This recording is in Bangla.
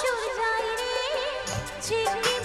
সুর যায় রে